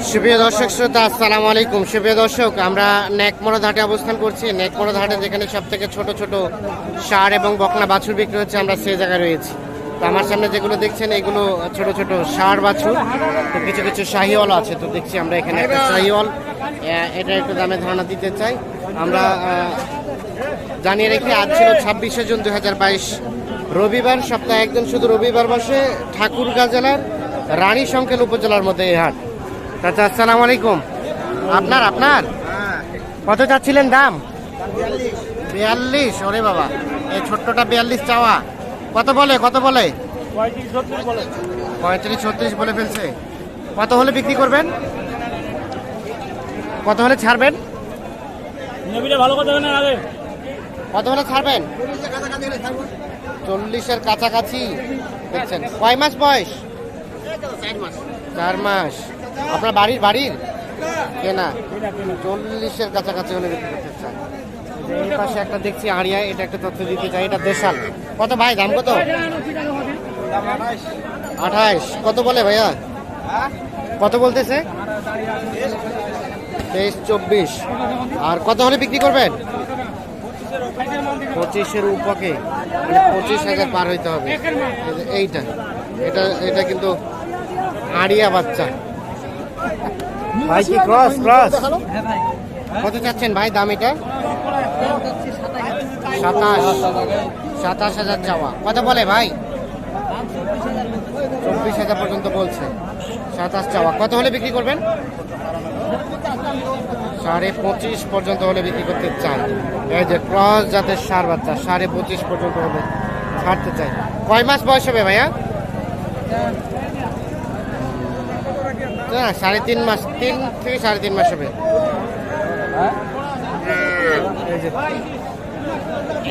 সুপ্রিয় দর্শক, শ্রোতা, আসসালামু আলাইকুম। সুপ্রিয় দর্শক, আমরা নেকমরদ হাটে অবস্থান করছি। নেকমরদ হাটে যেখানে সব থেকে ছোট ছোট সার এবং বকনা বাছুর বিক্রি হচ্ছে, আমরা সেই জায়গায় রয়েছি। তো আমার সামনে যেগুলো দেখছেন, এগুলো ছোট ছোট সার বাছুর। তো কিছু কিছু শাহিওয়াল আছে, তো দেখছি আমরা এখানে একটা শাহিওয়াল। এটা একটু দামে ধারণা দিতে চাই। আমরা জানিয়ে রেখে, আজ ছিল ছাব্বিশে জুন দুই হাজার বাইশ রবিবার, সপ্তাহে একদিন শুধু রবিবার বসে ঠাকুরগাঁ জেলার রানী সংকেল উপজেলার মধ্যে এই হাট। চাচা আসসালাম আলাইকুম আপনার আপনার? কত চাচ্ছিলেন দাম? বিয়াল্লিশ, ওরে বাবা। এই ছোট্টটা বিয়াল্লিশ চাওয়া। কত বলে কত বলে? পঁয়ত্রিশ, ছত্রিশ বলে ফেলছে। কত হলে বিক্রি করবেন? কত হলে ছাড়বেন? কত হলে ছাড়বেন? চল্লিশের কাছাকাছি। দেখছেন, কয় মাস বয়স? চার মাস। আপনার বাড়ির বাড়ির? কেনা চল্লিশের কাছাকাছি হলে বিক্রি করতে চাই এই পাশে একটা দেখছি আড়িয়া এটা একটা তথ্য দিতে চাই, এটা দেশাল। কত ভাই, দাম কত? আঠাইশ। কত বলে ভাইয়া? কত বলতেছে? তেইশ, চব্বিশ। আর কত হলে বিক্রি করবেন? পঁচিশের উপকে। মানে পঁচিশ হাজার পার হইতে হবে। এইটা, এটা এটা কিন্তু আড়িয়া বাচ্চা। ভাই কি ক্রস ক্রস কত চাচ্ছেন ভাই দাম এটা? সাতাশ। সাতাশ হাজার চাওয়া। কত বলে ভাই? চব্বিশ হাজার পর্যন্ত বলছে। সাতাশ চাওয়া। কত হলে বিক্রি করবেন? সাড়ে পঁচিশ পর্যন্ত হলে বিক্রি করতে চাই এই যে ক্রস জাতের সার বাচ্চা সাড়ে পঁচিশ পর্যন্ত হলে ছাড়তে চাই। কয় মাস বয়স হবে ভাইয়া? না, সাড়ে তিন মাস, তিন থেকে সাড়ে তিন মাস হবে।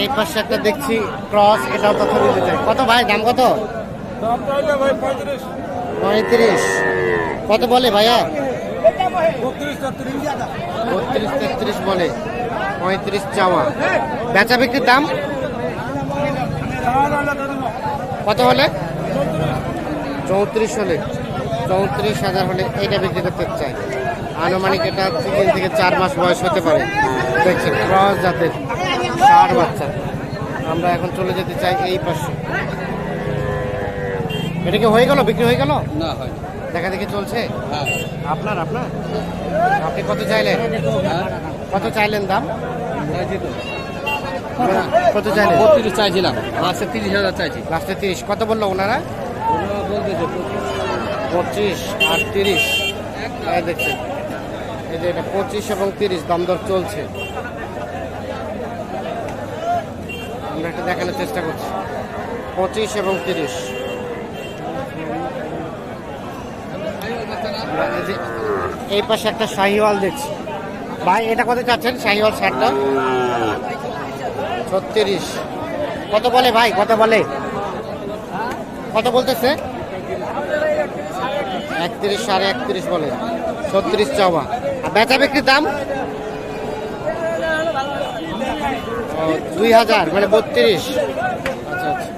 এই পাশে একটা দেখছি, ক্রস, এটাও কথা দিতে চাই। কত ভাই, দাম কত? পঁয়ত্রিশ। কত বলে ভাইয়া? বত্রিশ তেত্রিশ বলে, পঁয়ত্রিশ চাওয়া। বেচা বিক্রির দাম? কত হলে? চৌত্রিশ হলে। চৌত্রিশ হাজার হলে এটা বিক্রি করতে চাই। আনুমানিক এটা তিন থেকে চার মাস বয়স হতে পারে। দেখছেন ক্রস জাতের ষাট বাচ্চা। আমরা এখন চলে যেতে চাই এই পাশে। এটা কি হয়ে গেল? বিক্রি হয়ে গেল? না হয় দেখা দেখি চলছে? হ্যাঁ আপনার আপনার? আপনি কত চাইলেন? কত চাইলেন দাম? কত চাইলেন? বত্রিশ চাইছিলাম। লাস্টে তিরিশ হাজার চাইছি। লাস্টে তিরিশ। কত বলল ওনারা? ওরা বলতেছে পঁচিশ আর তিরিশ। দেখছেন। এই যে এটা পঁচিশ এবং তিরিশ, দাম দর চলছে। আমরা একটা দেখানোর চেষ্টা করছি। পঁচিশ এবং তিরিশ। এই পাশে একটা শাহিওয়াল দেখছি। ভাই, এটা কত চাচ্ছেন? শাহিওয়াল শার্টটা? ছত্রিশ। কত বলে ভাই? কত বলে? কত বলতেছে? একত্রিশ সাড়ে একত্রিশ বলে। ছত্রিশ চাওয়া। আর বেচা বিক্রির দাম? দুই হাজার মানে বত্রিশ। আচ্ছা আচ্ছা।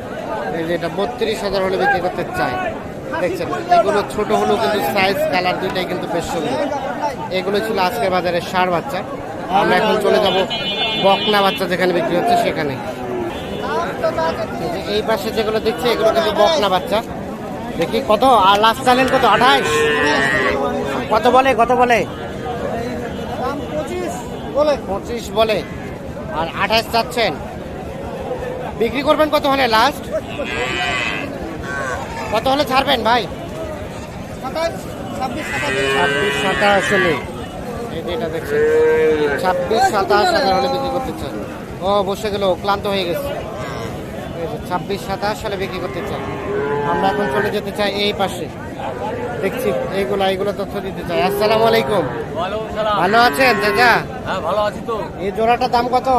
এটা বত্রিশ হাজার হলে বিক্রি করতে চাই। দেখছেন, এগুলো ছোট হলেও কিন্তু সাইজ কালার দুইটাই কিন্তু বেশ সুন্দর। এগুলো ছিল আজকের বাজারে সার বাচ্চা। আমরা এখন চলে যাব বকনা বাচ্চা যেখানে বিক্রি হচ্ছে সেখানে। এই পাশে যেগুলো দেখছি, এগুলো কিন্তু বকনা বাচ্চা। দেখি কত? আর লাস্ট চাইলেন কত? আঠাইশ কত বলে? কত বলে? পঁচিশ বলে। আর আঠাইশ চাচ্ছেন। বিক্রি করবেন কত হলে লাস্ট কত হলে ছাড়বেন ভাই? ছাব্বিশ, সাতাশ হলে। ছাব্বিশ সাতাশ হলে বিক্রি করতে চান। ও, বসে গেল, ক্লান্ত হয়ে গেছে। ছাব্বিশ সাতাশ সালে বিক্রি করতে চাই। আমরা এখন চলে যেতে চাই এই পাশে। দেখছি এইগুলো এইগুলো তথ্য দিতে চাই। আসসালামু আলাইকুম। ভালো আছেন চাচা? হ্যাঁ ভালো আছি তো। এই জোড়াটার দাম কত?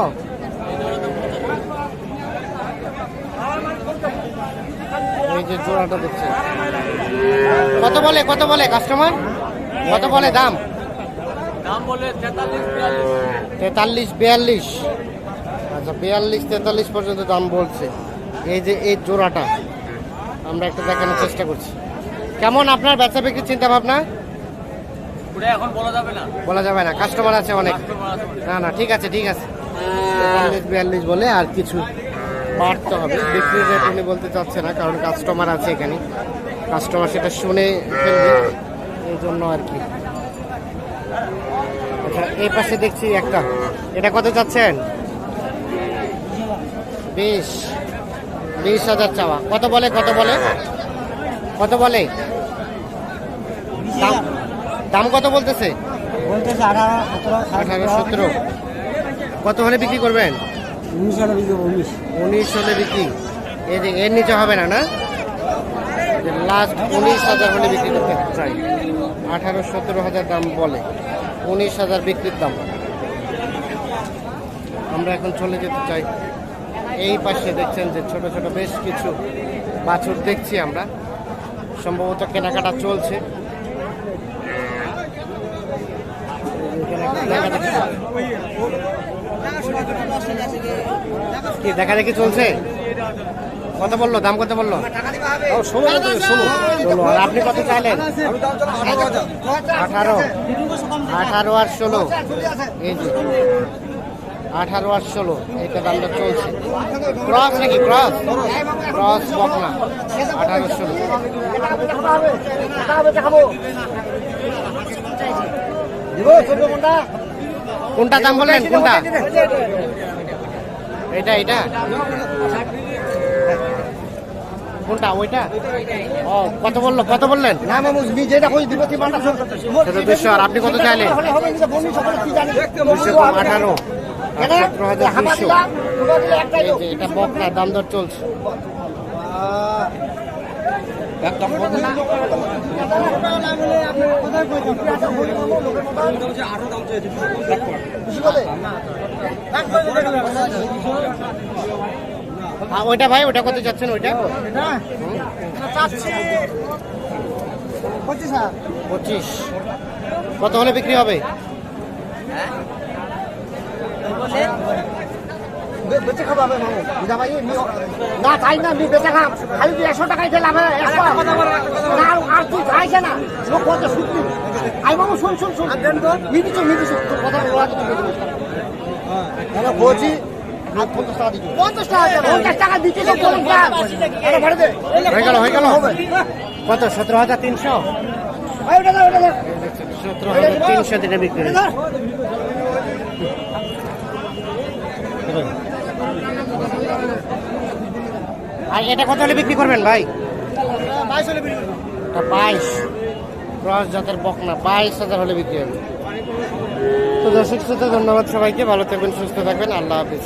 এই যে জোড়াটা কত বলে কত বলে কাস্টমার কত বলে দাম? দাম বলে তেতাল্লিশ বিয়াল্লিশ। আচ্ছা বিয়াল্লিশ তেতাল্লিশ পর্যন্ত দাম বলছে। এই যে এই জোড়াটা আমরা একটা দেখানোর চেষ্টা করছি। কেমন আপনার বেচা বিক্রির চিন্তা ভাবনা? এখন বলা যাবে না। বলা যাবে না কাস্টমার আছে অনেক। না না ঠিক আছে ঠিক আছে। বিয়াল্লিশ বলে আর কিছু বাড়তে হবে। বিক্রির রেট উনি বলতে চাচ্ছে না কারণ কাস্টমার আছে এখানে। কাস্টমার সেটা শুনে ফেলবে। এই জন্য আর কি। আচ্ছা এই পাশে দেখছি একটা। এটা কত চাচ্ছেন? বিশ। বিশ হাজার চাওয়া। কত বলে কত বলে? কত বলে? দাম কত বলতেছে? বলতেছে আঠারো সতেরো কত হলে বিক্রি করবেন? উনিশ হলে বিক্রি উনিশ। উনিশ হলে বিক্রি। এর নিচে হবে না না? লাস্ট উনিশ হাজার হলে বিক্রি করতে চাই আঠারো সতেরো হাজার দাম বলে। উনিশ হাজার বিক্রির দাম। আমরা এখন চলে যেতে চাই। এই পাশে দেখছেন যে ছোট ছোট বেশ কিছু বাছুর দেখছি আমরা। সম্ভবত কেনাকাটা চলছে। কি, দেখা দেখি চলছে? কত বলল? দাম কত বলল? আপনি কত চাইলেন? আঠারো। আঠারো আর ষোলো। এই যে। আঠারো আর ষোলো এইটা দামটা চলছে। ক্রস নাকি ক্রস ক্রস বকনা আঠারো ষোলো। কোনটা? দাম বললেন? কোনটা? এটা এটা কোনটা ওইটা ও কত বলল কত বললেন না মামু যেটা কই দিব তুই বান্ডা সব সেটা দুশো আর আপনি কত চাইলেন দুশো কম আঠারো সতেরো হাজার দুশো এটা বকনা দাম দর চলছে আর ওইটা ভাই ওটা কত যাচ্ছেন ওইটা? পঁচিশ কত হলে বিক্রি হবে? না তাই না আমি বেঁচে খাম খালি তুই একশো দিলাম না আর- তুই না। লোক কত শুনবি আই মামু শুন শুন শুন। মিটিছো মিটিছো তোর কথা বলা হ্যাঁ। বলছি পঞ্চাশ টাকা হয়ে গেল হয়ে গেল কত? সতেরো হাজার তিনশো? সতেরো হাজার তিনশো দিনে বিক্রি। আর এটা কত হলে বিক্রি করবেন ভাই? বাইশ। ক্রস জাতের বকনা বাইশ হাজার হলে বিক্রি হবে। তো দর্শক শ্রোতা ধন্যবাদ সবাইকে। ভালো থাকবেন সুস্থ থাকবেন। আল্লাহ হাফিজ।